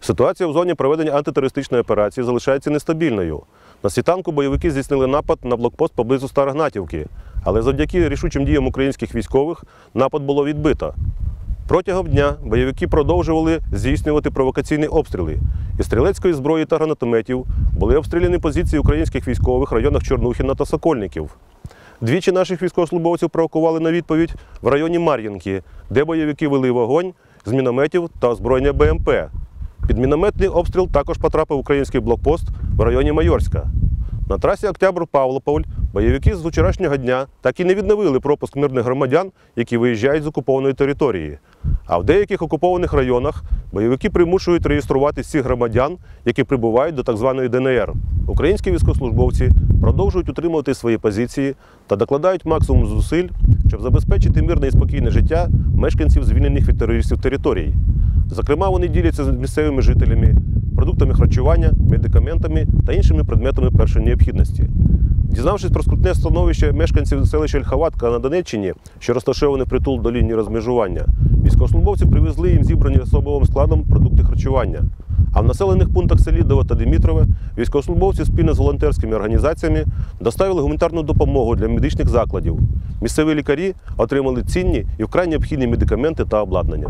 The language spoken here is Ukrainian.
Ситуація в зоні проведення антитерористичної операції залишається нестабільною. На світанку бойовики здійснили напад на блокпост поблизу Старогнатівки, але завдяки рішучим діям українських військових напад було відбито. Протягом дня бойовики продовжували здійснювати провокаційні обстріли. Із стрілецької зброї та гранатометів були обстріляні позиції українських військових в районах Чорнухіна та Сокольників. Двічі наших військовослужбовців провокували на відповідь в районі Мар'їнки, де бойовики вели вогонь з мінометів та озброєння БМП. Під мінометний обстріл також потрапив український блокпост в районі Майорська. На трасі Октябрь-Павлополь бойовики з вчорашнього дня так і не відновили пропуск мирних громадян, які виїжджають з окупованої території. А в деяких окупованих районах бойовики примушують реєструвати всіх громадян, які прибувають до так званої ДНР. Українські військовослужбовці продовжують утримувати свої позиції та докладають максимум зусиль, щоб забезпечити мирне і спокійне життя мешканців звільнених від терористів територій. Зокрема, вони діляться з місцевими жителями продуктами харчування, медикаментами та іншими предметами першої необхідності. Дізнавшись про скрутне становище мешканців селища Ольховатка на Донеччині, що розташований притул до лінії розмежування, військовослужбовці привезли їм зібрані особовим складом продукти харчування. А в населених пунктах Селідово та Димітрове військовослужбовці спільно з волонтерськими організаціями доставили гуманітарну допомогу для медичних закладів. Місцеві лікарі отримали цінні і вкрай необхідні медикаменти та обладнання.